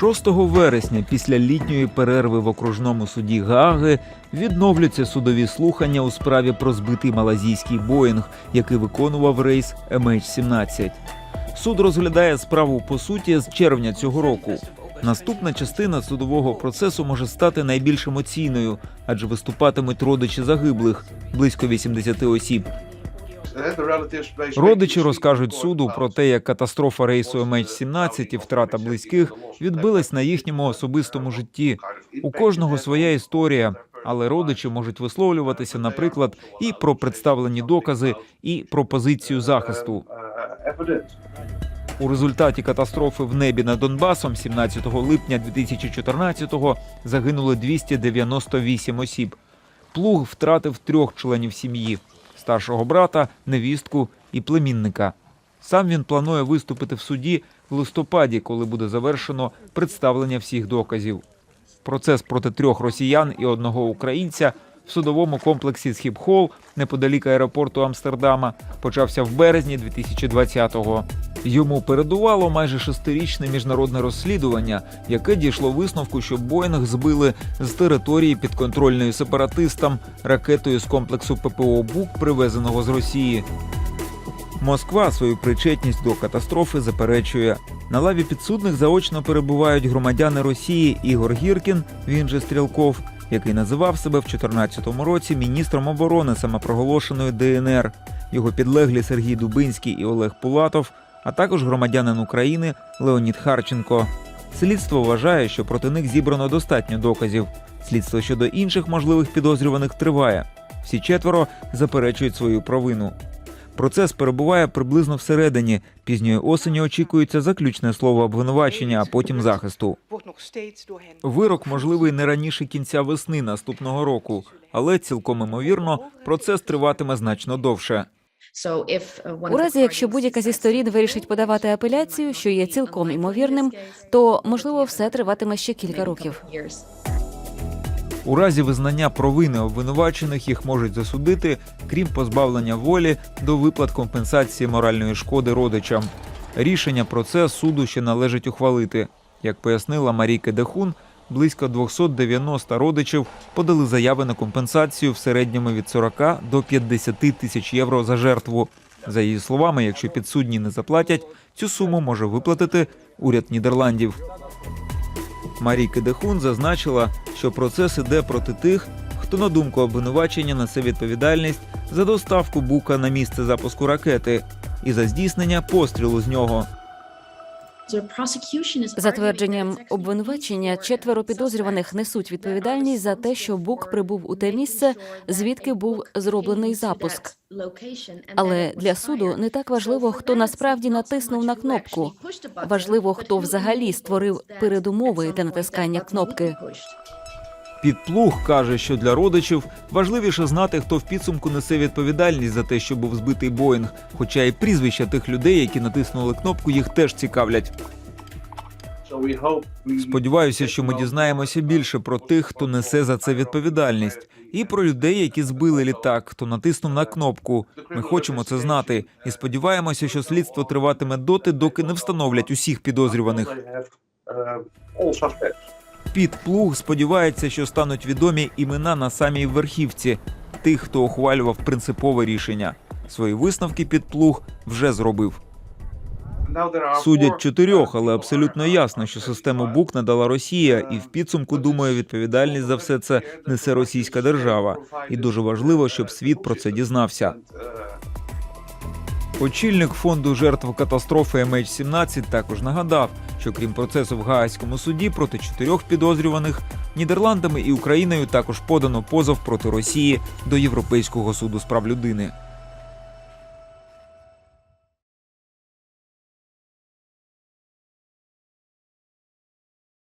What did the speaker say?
6 вересня, після літньої перерви в окружному суді Гааги, відновлюються судові слухання у справі про збитий малазійський Боїнг, який виконував рейс MH17. Суд розглядає справу по суті з червня цього року. Наступна частина судового процесу може стати найбільш емоційною, адже виступатимуть родичі загиблих близько 80 осіб. Родичі розкажуть суду про те, як катастрофа рейсу MH17 і втрата близьких відбилась на їхньому особистому житті. У кожного своя історія, але родичі можуть висловлюватися, наприклад, і про представлені докази, і про позицію захисту. У результаті катастрофи в небі над Донбасом 17 липня 2014-го загинули 298 осіб. Плуг втратив трьох членів сім'ї: старшого брата, невістку і племінника. Сам він планує виступити в суді в листопаді, коли буде завершено представлення всіх доказів. Процес проти трьох росіян і одного українця в судовому комплексі Схіпхол неподалік аеропорту Амстердама почався в березні 2020-го. Йому передувало майже шестирічне міжнародне розслідування, яке дійшло висновку, що Боїнг збили з території підконтрольної сепаратистам ракетою з комплексу ППО Бук, привезеного з Росії. Москва свою причетність до катастрофи заперечує. На лаві підсудних заочно перебувають громадяни Росії Ігор Гіркін, він же Стрілков, який називав себе в 2014 році міністром оборони самопроголошеної ДНР, його підлеглі Сергій Дубинський і Олег Пулатов, а також громадянин України Леонід Харченко. Слідство вважає, що проти них зібрано достатньо доказів. Слідство щодо інших можливих підозрюваних триває. Всі четверо заперечують свою провину. Процес перебуває приблизно всередині. Пізньої осені очікується заключне слово обвинувачення, а потім захисту. Вирок можливий не раніше кінця весни наступного року, але цілком імовірно процес триватиме значно довше. У разі, якщо будь-яка зі сторін вирішить подавати апеляцію, що є цілком імовірним, то можливо все триватиме ще кілька років. У разі визнання провини обвинувачених їх можуть засудити, крім позбавлення волі, до виплат компенсації моральної шкоди родичам. Рішення про це суду ще належить ухвалити. Як пояснила Марійка Дехун, близько 290 родичів подали заяви на компенсацію в середньому від 40 до 50 тисяч євро за жертву. За її словами, якщо підсудні не заплатять, цю суму може виплатити уряд Нідерландів. Марійка Дехун зазначила, що процес іде проти тих, хто на думку обвинувачення несе відповідальність за доставку бука на місце запуску ракети і за здійснення пострілу з нього. За твердженням обвинувачення, четверо підозрюваних несуть відповідальність за те, що Бук прибув у те місце, звідки був зроблений запуск. Але для суду не так важливо, хто насправді натиснув на кнопку. Важливо, хто взагалі створив передумови для натискання кнопки. Підплуг каже, що для родичів важливіше знати, хто в підсумку несе відповідальність за те, що був збитий Боїнг, хоча і прізвища тих людей, які натиснули кнопку, їх теж цікавлять. Сподіваюся, що ми дізнаємося більше про тих, хто несе за це відповідальність, і про людей, які збили літак, хто натиснув на кнопку. Ми хочемо це знати, і сподіваємося, що слідство триватиме доти, доки не встановлять усіх підозрюваних. Під плуг сподівається, що стануть відомі імена на самій верхівці тих, хто ухвалював принципове рішення. Свої висновки під плуг вже зробив. Судять чотирьох, але абсолютно ясно, що систему БУК надала Росія, і в підсумку думаю, відповідальність за все це несе російська держава. І дуже важливо, щоб світ про це дізнався. Очільник фонду жертв катастрофи MH17 також нагадав, що крім процесу в Гаазькому суді проти чотирьох підозрюваних Нідерландами і Україною також подано позов проти Росії до Європейського суду з прав людини.